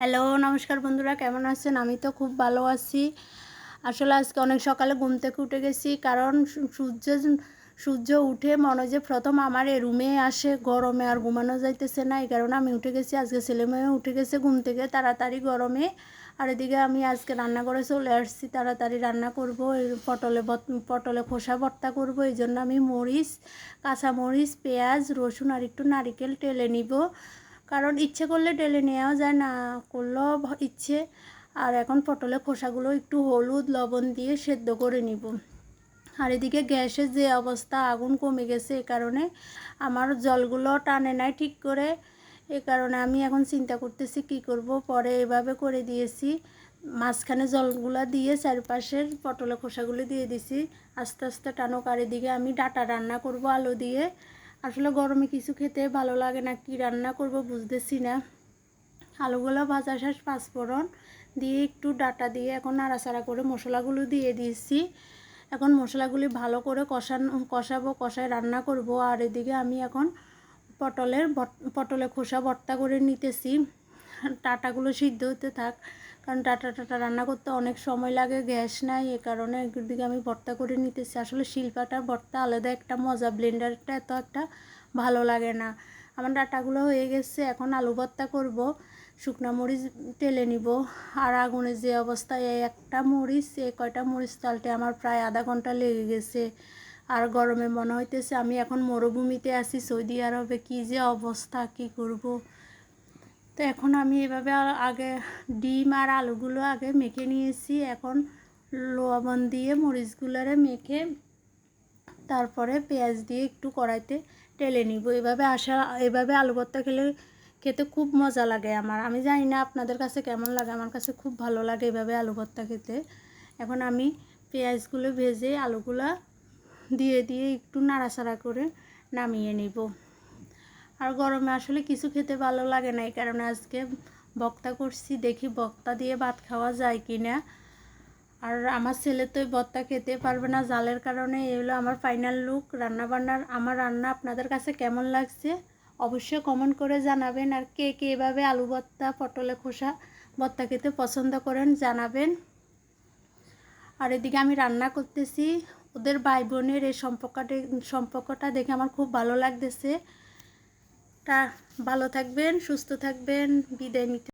Hello, নমস্কার বন্ধুরা, কেমন আছেন? আমি তো খুব ভালো আছি। আসলে আজকে অনেক সকালে ঘুম থেকে উঠে গেছি, কারণ সূর্য সূর্য উঠে মনে যে প্রথম আমার এই রুমে আসে, গরমে আর ঘুমানো যাইতেছে না, এই কারণে আমি উঠে গেছি। আজকে ছেলে মেয়ে উঠে গেছে ঘুম থেকে, তাড়াতাড়ি গরমে। আর এদিকে আমি আজকে রান্না করে চলে আসছি, তাড়াতাড়ি রান্না করব পটলে পটলে খোসা ভর্তা করব, এই জন্য আমি মরিচ কাঁচা মরিচ পেঁয়াজ, রসুন আর একটু নারিকেল টেলে নিব। কারণ ইচ্ছে করলে টেলে নেওয়া যায়, না করলেও ইচ্ছে। আর এখন পটলের খোসাগুলো একটু হলুদ, লবণ দিয়ে সেদ্ধ করে নিব। আর এদিকে গ্যাসের যে অবস্থা আগুন কমে গেছে এ কারণে আমার জলগুলো টানে নাই ঠিক করে। এ কারণে আমি এখন চিন্তা করতেছি কি করব, পরে এভাবে করে দিয়েছি। মাঝখানে জলগুলো দিয়ে চারপাশের পটলের খোসাগুলো দিয়ে দিছি। আস্তে আস্তে টানো আর এদিকে আমি ডাটা রান্না করব আলু দিয়ে। আসলে গরমে কিছু খেতে ভালো লাগে না, কি রান্না করব বুঝতেছি না। আলুগুলো ভাজা শেষ পাঁচফোড়ন দিয়ে একটু ডাটা দিয়ে এখন নাড়াচাড়া করে মশলাগুলো দিয়ে দিয়েছি। এখন মশলাগুলি ভালো করে কষানো, কষাবো, কষায় রান্না করব। আর এদিকে আমি এখন পটলের পটলের খোসা ভর্তা করে নিতেছি। টাটাগুলো সিদ্ধ হতে থাক। কারণ টাটা টাটা রান্না করতে অনেক সময় লাগে, গ্যাস নাই, এ কারণে একদিকে আমি ভর্তা করে নিতেছি। আসলে শিল্পাটার ভর্তা আলাদা একটা মজা, ব্লেন্ডারটা এত একটা ভালো লাগে না। আমার ডাটাগুলো হয়ে গেছে, এখন আলু ভর্তা করব, শুকনো মরিচ টেলে নিব। আর আগুনের যে অবস্থা এই একটা মরিচ, এই কয়টা মরিচ তালতে আমার প্রায় আধা ঘণ্টা লেগে গেছে। আর গরমে মনে হইতেছে আমি এখন মরুভূমিতে আছি, সৌদি আরবে, কি যে অবস্থা, কি করব? তো এখন আমি এভাবে আগে ডিম আর আলুগুলো আগে মেখে নিয়েছি। এখন লবণ দিয়ে মরিচগুলোরে মেখে তারপরে পেঁয়াজ দিয়ে একটু কড়াইতে টেলে নিব। এভাবে আসা, এভাবে আলু ভর্তা খেলে, খেতে খুব মজা লাগে আমার। আমি জানি না আপনাদের কাছে কেমন লাগে, আমার কাছে খুব ভালো লাগে এভাবে আলু ভর্তা খেতে। এখন আমি পেঁয়াজগুলো ভেজে আলুগুলা দিয়ে দিয়ে একটু নাড়াচাড়া করে নামিয়ে নিব। আর গরমে আসলে কিছু খেতে ভালো লাগে না, এই কারণে আজকে বক্তা করছি, দেখি বক্তা দিয়ে ভাত খাওয়া যায় কি না আর আমার ছেলে তো ভর্তা খেতে পারবে না, জালের কারণে এই হলো আমার ফাইনাল লুক রান্না বান্নার আমার রান্না আপনাদের কাছে কেমন লাগছে অবশ্যই কমেন্ট করে জানাবেন। আর কে কে এভাবে আলু ভর্তা, পটলে খোসা ভর্তা খেতে পছন্দ করেন জানাবেন। আর এদিকে আমি রান্না করতেছি, ওদের ভাই বোনের এই সম্পর্কটা সম্পর্কটা দেখে আমার খুব ভালো লাগতেছে। তা ভালো থাকবেন সুস্থ থাকবেন বিদায় নিতে